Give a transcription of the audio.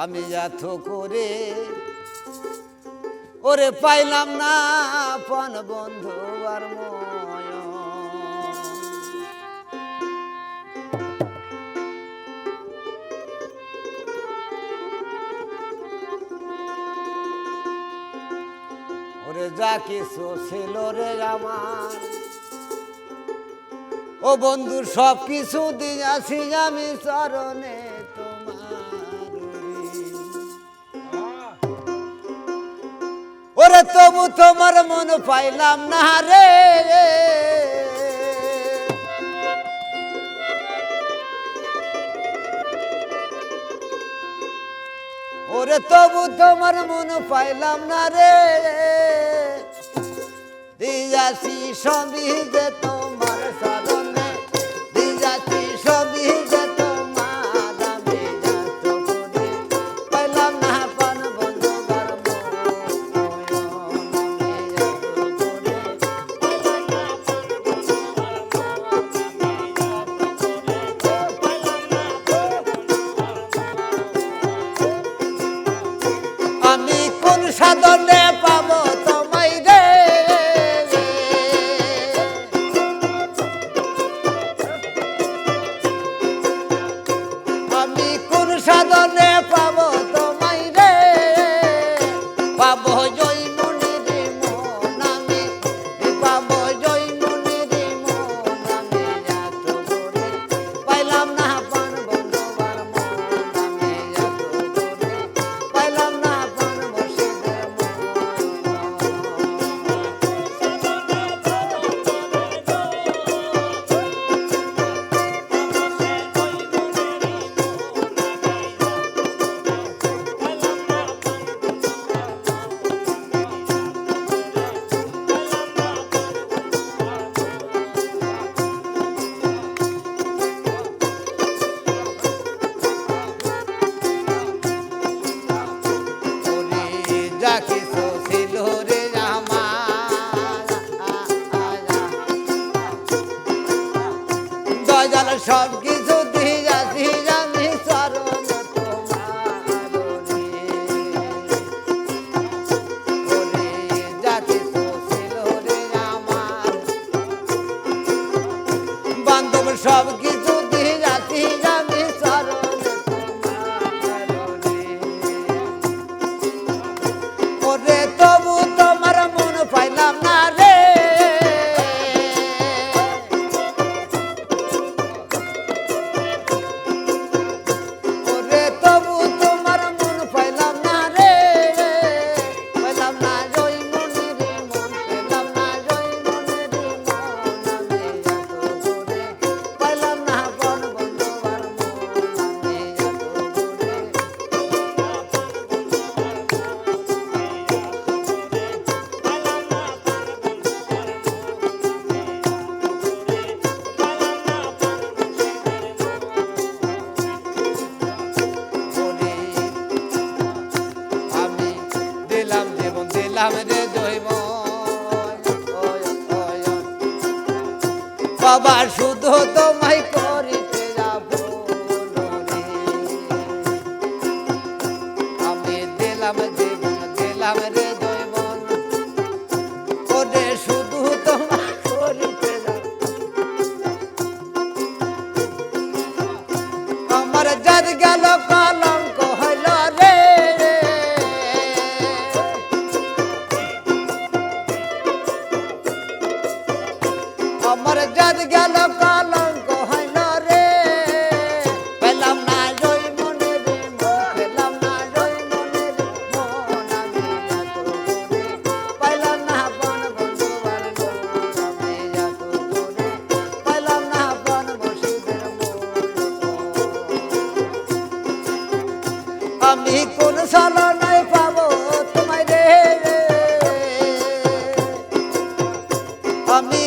আমি এত করে ওরে পাইলাম না পন বন্ধু আর ওরে যা কিছু ছিল রে আমার, ও বন্ধু সব কিছু দিয়াছি আমি চরণে তোমার তবু তোমার মন পাইলাম না রে। ওরে তবু তোমার মন পাইলাম না রে। দিয়াছি সবই যে তোমার সাধনে দিয়াছি সাধনে পাবো তোমায় আমি কোন সব দিলাম রে জৈব বাবা তোমায় করিতে যাব আমি দিলাম জীবন, দিলাম রে জৈবন ওরে শুধু করিতে আমার যার গেল আমার জাত গেল কালঙ্ক হয় না রে। পেলাম না জয় মনে রে পেলাম না জয় মনে রে, মন আমি এত আমি